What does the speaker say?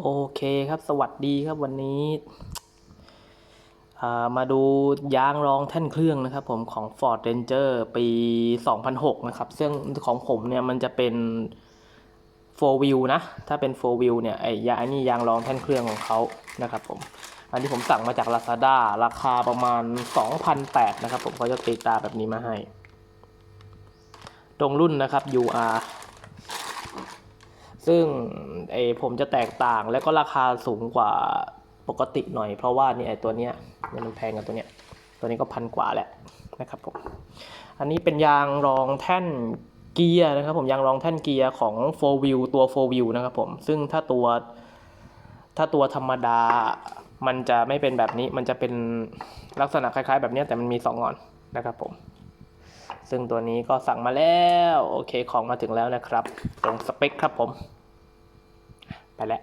โอเคครับ สวัสดีครับวันนี้มาดูยางรองแท่นเครื่องนะครับผมของ Ford Ranger ปี 2006 นะครับ ซึ่งของผมเนี่ยมันจะเป็น 4 wheel นะ ถ้าเป็น 4 wheel เนี่ยไอ้ยางอันนี้ยางรองแท่นเครื่องของเขานะครับผมอันนี้ผมสั่งมาจาก Lazada ราคาประมาณ2,800นะครับผมเขาจะติดตาแบบนี้มาให้ ตรงรุ่นนะครับ UR ซึ่งไอผมจะแตกต่างแล้วก็ราคาสูงกว่าปกติหน่อย เพราะว่านี่ไอตัวเนี้ยมันแพงกันตัวเนี้ยตัวนี้ก็พันกว่าแหละนะครับผมอันนี้เป็นยางรองแท่นเกียร์นะครับผมยางรองแท่นเกียร์ของ 4 wheel ตัว 4 wheel นะครับผมซึ่งถ้าตัวถ้าตัวธรรมดามันจะไม่เป็นแบบนี้มันจะเป็นลักษณะคล้ายๆ แบบนี้แต่มันมี2งอนนะครับผม ซึ่งตัวนี้ก็สั่งมาแล้วโอเคของมาถึงแล้วนะครับ ตรงสเปคครับผม ไปแล้ว